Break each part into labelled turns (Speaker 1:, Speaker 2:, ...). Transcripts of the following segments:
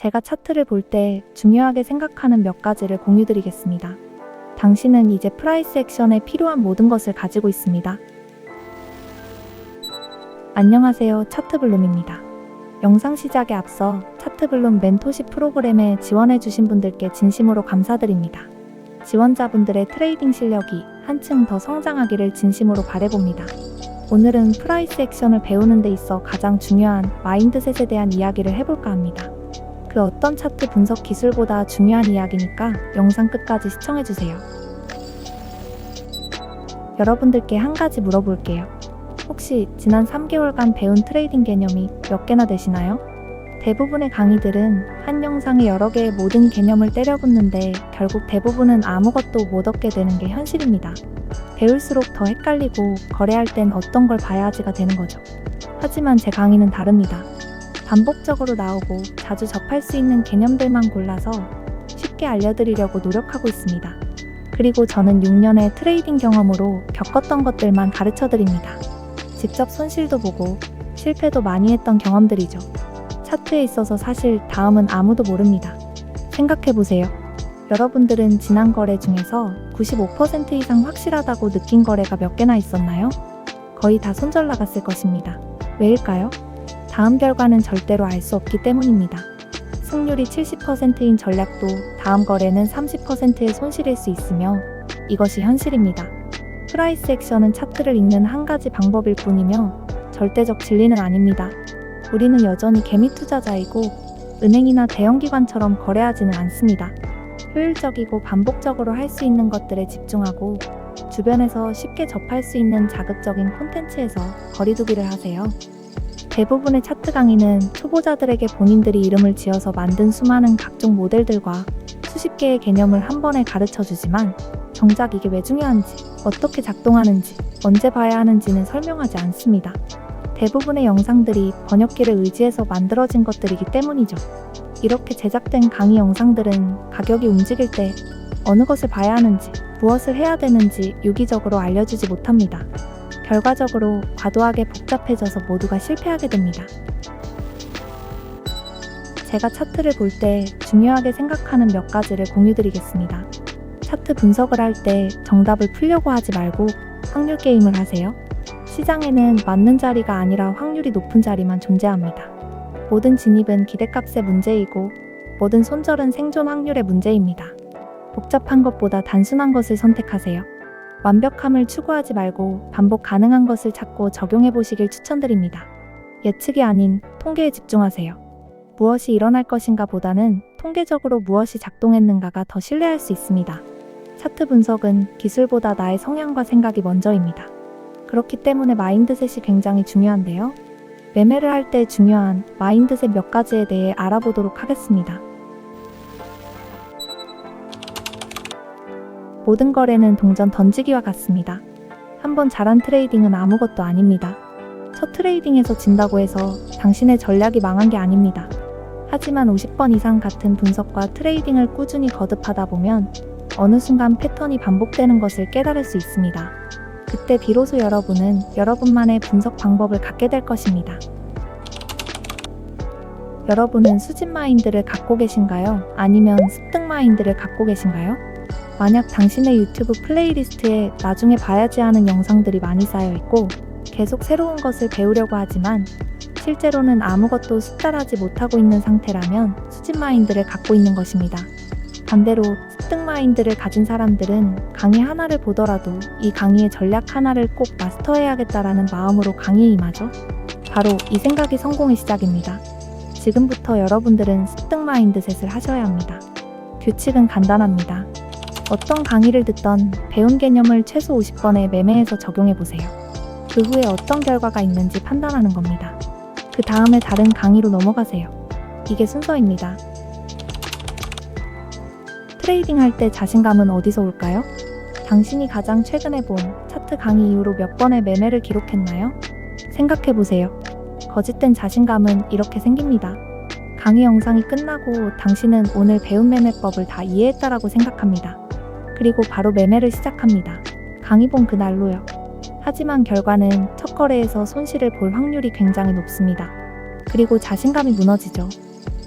Speaker 1: 제가 차트를 볼 때 중요하게 생각하는 몇 가지를 공유드리겠습니다. 당신은 이제 프라이스 액션에 필요한 모든 것을 가지고 있습니다. 안녕하세요. 차트블룸입니다. 영상 시작에 앞서 차트블룸 멘토십 프로그램에 지원해주신 분들께 진심으로 감사드립니다. 지원자분들의 트레이딩 실력이 한층 더 성장하기를 진심으로 바래봅니다. 오늘은 프라이스 액션을 배우는 데 있어 가장 중요한 마인드셋에 대한 이야기를 해볼까 합니다. 그 어떤 차트 분석 기술보다 중요한 이야기니까 영상 끝까지 시청해주세요. 여러분들께 한 가지 물어볼게요. 혹시 지난 3개월간 배운 트레이딩 개념이 몇 개나 되시나요? 대부분의 강의들은 한 영상에 여러 개의 모든 개념을 때려붓는데 결국 대부분은 아무것도 못 얻게 되는 게 현실입니다. 배울수록 더 헷갈리고 거래할 땐 어떤 걸 봐야 하지가 되는 거죠. 하지만 제 강의는 다릅니다. 반복적으로 나오고 자주 접할 수 있는 개념들만 골라서 쉽게 알려드리려고 노력하고 있습니다. 그리고 저는 6년의 트레이딩 경험으로 겪었던 것들만 가르쳐 드립니다. 직접 손실도 보고 실패도 많이 했던 경험들이죠. 차트에 있어서 사실 다음은 아무도 모릅니다. 생각해 보세요. 여러분들은 지난 거래 중에서 95% 이상 확실하다고 느낀 거래가 몇 개나 있었나요? 거의 다 손절 나갔을 것입니다. 왜일까요? 다음 결과는 절대로 알 수 없기 때문입니다. 승률이 70%인 전략도 다음 거래는 30%의 손실일 수 있으며 이것이 현실입니다. 프라이스 액션은 차트를 읽는 한 가지 방법일 뿐이며 절대적 진리는 아닙니다. 우리는 여전히 개미 투자자이고 은행이나 대형기관처럼 거래하지는 않습니다. 효율적이고 반복적으로 할 수 있는 것들에 집중하고 주변에서 쉽게 접할 수 있는 자극적인 콘텐츠에서 거리두기를 하세요. 대부분의 차트 강의는 초보자들에게 본인들이 이름을 지어서 만든 수많은 각종 모델들과 수십 개의 개념을 한 번에 가르쳐 주지만 정작 이게 왜 중요한지, 어떻게 작동하는지, 언제 봐야 하는지는 설명하지 않습니다. 대부분의 영상들이 번역기를 의지해서 만들어진 것들이기 때문이죠. 이렇게 제작된 강의 영상들은 가격이 움직일 때 어느 것을 봐야 하는지, 무엇을 해야 되는지 유기적으로 알려주지 못합니다. 결과적으로 과도하게 복잡해져서 모두가 실패하게 됩니다. 제가 차트를 볼 때 중요하게 생각하는 몇 가지를 공유드리겠습니다. 차트 분석을 할 때 정답을 풀려고 하지 말고 확률 게임을 하세요. 시장에는 맞는 자리가 아니라 확률이 높은 자리만 존재합니다. 모든 진입은 기대값의 문제이고 모든 손절은 생존 확률의 문제입니다. 복잡한 것보다 단순한 것을 선택하세요. 완벽함을 추구하지 말고 반복 가능한 것을 찾고 적용해 보시길 추천드립니다. 예측이 아닌 통계에 집중하세요. 무엇이 일어날 것인가 보다는 통계적으로 무엇이 작동했는가가 더 신뢰할 수 있습니다. 차트 분석은 기술보다 나의 성향과 생각이 먼저입니다. 그렇기 때문에 마인드셋이 굉장히 중요한데요. 매매를 할 때 중요한 마인드셋 몇 가지에 대해 알아보도록 하겠습니다. 모든 거래는 동전 던지기와 같습니다. 한번 잘한 트레이딩은 아무것도 아닙니다. 첫 트레이딩에서 진다고 해서 당신의 전략이 망한 게 아닙니다. 하지만 50번 이상 같은 분석과 트레이딩을 꾸준히 거듭하다 보면 어느 순간 패턴이 반복되는 것을 깨달을 수 있습니다. 그때 비로소 여러분은 여러분만의 분석 방법을 갖게 될 것입니다. 여러분은 수집 마인드를 갖고 계신가요? 아니면 습득 마인드를 갖고 계신가요? 만약 당신의 유튜브 플레이리스트에 나중에 봐야지 하는 영상들이 많이 쌓여 있고 계속 새로운 것을 배우려고 하지만 실제로는 아무것도 숙달하지 못하고 있는 상태라면 수집 마인드를 갖고 있는 것입니다. 반대로 습득 마인드를 가진 사람들은 강의 하나를 보더라도 이 강의의 전략 하나를 꼭 마스터해야겠다라는 마음으로 강의에 임하죠. 바로 이 생각이 성공의 시작입니다. 지금부터 여러분들은 습득 마인드셋을 하셔야 합니다. 규칙은 간단합니다. 어떤 강의를 듣던 배운 개념을 최소 50번에 매매해서 적용해 보세요. 그 후에 어떤 결과가 있는지 판단하는 겁니다. 그 다음에 다른 강의로 넘어가세요. 이게 순서입니다. 트레이딩 할 때 자신감은 어디서 올까요? 당신이 가장 최근에 본 차트 강의 이후로 몇 번의 매매를 기록했나요? 생각해 보세요. 거짓된 자신감은 이렇게 생깁니다. 강의 영상이 끝나고 당신은 오늘 배운 매매법을 다 이해했다라고 생각합니다. 그리고 바로 매매를 시작합니다. 강의 본 그날로요. 하지만 결과는 첫 거래에서 손실을 볼 확률이 굉장히 높습니다. 그리고 자신감이 무너지죠.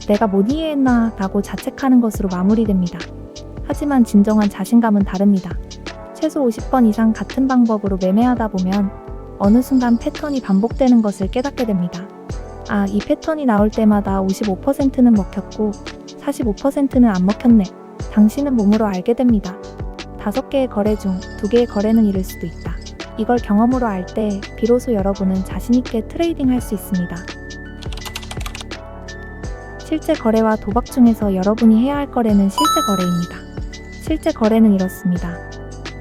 Speaker 1: 내가 못 이해했나 라고 자책하는 것으로 마무리됩니다. 하지만 진정한 자신감은 다릅니다. 최소 50번 이상 같은 방법으로 매매하다 보면 어느 순간 패턴이 반복되는 것을 깨닫게 됩니다. 아, 이 패턴이 나올 때마다 55%는 먹혔고 45%는 안 먹혔네. 당신은 몸으로 알게 됩니다. 다섯 개의 거래 중 두 개의 거래는 이를 수도 있다. 이걸 경험으로 알 때 비로소 여러분은 자신있게 트레이딩 할 수 있습니다. 실제 거래와 도박 중에서 여러분이 해야 할 거래는 실제 거래입니다. 실제 거래는 이렇습니다.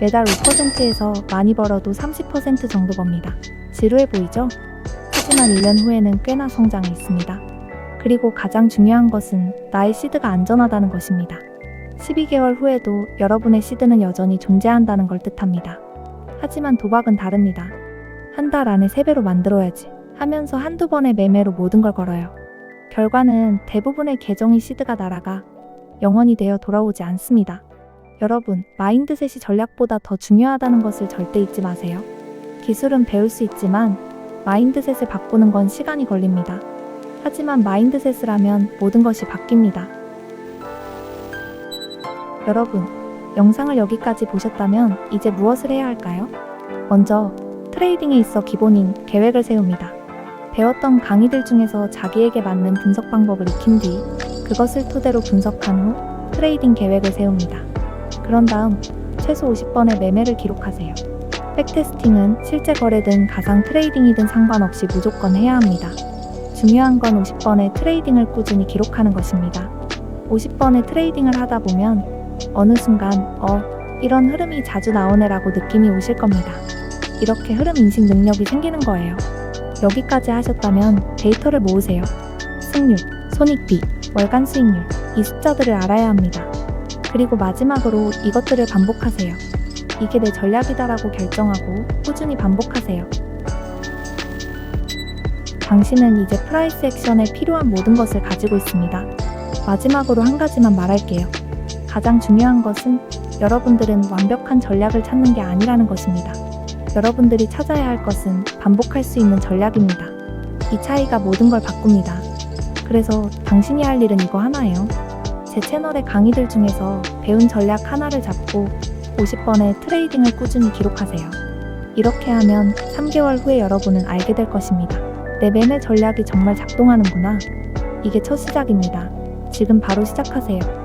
Speaker 1: 매달 5%에서 많이 벌어도 30% 정도 법니다. 지루해 보이죠? 하지만 1년 후에는 꽤나 성장해 있습니다. 그리고 가장 중요한 것은 나의 시드가 안전하다는 것입니다. 12개월 후에도 여러분의 시드는 여전히 존재한다는 걸 뜻합니다. 하지만 도박은 다릅니다. 한 달 안에 3배로 만들어야지 하면서 한두 번의 매매로 모든 걸 걸어요. 결과는 대부분의 계정이 시드가 날아가 영원이 되어 돌아오지 않습니다. 여러분, 마인드셋이 전략보다 더 중요하다는 것을 절대 잊지 마세요. 기술은 배울 수 있지만 마인드셋을 바꾸는 건 시간이 걸립니다. 하지만 마인드셋을 하면 모든 것이 바뀝니다. 여러분, 영상을 여기까지 보셨다면 이제 무엇을 해야 할까요? 먼저 트레이딩에 있어 기본인 계획을 세웁니다. 배웠던 강의들 중에서 자기에게 맞는 분석 방법을 익힌 뒤 그것을 토대로 분석한 후 트레이딩 계획을 세웁니다. 그런 다음 최소 50번의 매매를 기록하세요. 백테스팅은 실제 거래든 가상 트레이딩이든 상관없이 무조건 해야 합니다. 중요한 건 50번의 트레이딩을 꾸준히 기록하는 것입니다. 50번의 트레이딩을 하다 보면 어느 순간 어 이런 흐름이 자주 나오네라고 느낌이 오실 겁니다. 이렇게 흐름 인식 능력이 생기는 거예요. 여기까지 하셨다면 데이터를 모으세요. 승률, 손익비, 월간 수익률 이 숫자들을 알아야 합니다. 그리고 마지막으로 이것들을 반복하세요. 이게 내 전략이다라고 결정하고 꾸준히 반복하세요. 당신은 이제 프라이스 액션에 필요한 모든 것을 가지고 있습니다. 마지막으로 한 가지만 말할게요. 가장 중요한 것은 여러분들은 완벽한 전략을 찾는 게 아니라는 것입니다. 여러분들이 찾아야 할 것은 반복할 수 있는 전략입니다. 이 차이가 모든 걸 바꿉니다. 그래서 당신이 할 일은 이거 하나예요. 제 채널의 강의들 중에서 배운 전략 하나를 잡고 50번의 트레이딩을 꾸준히 기록하세요. 이렇게 하면 3개월 후에 여러분은 알게 될 것입니다. 내 매매 전략이 정말 작동하는구나. 이게 첫 시작입니다. 지금 바로 시작하세요.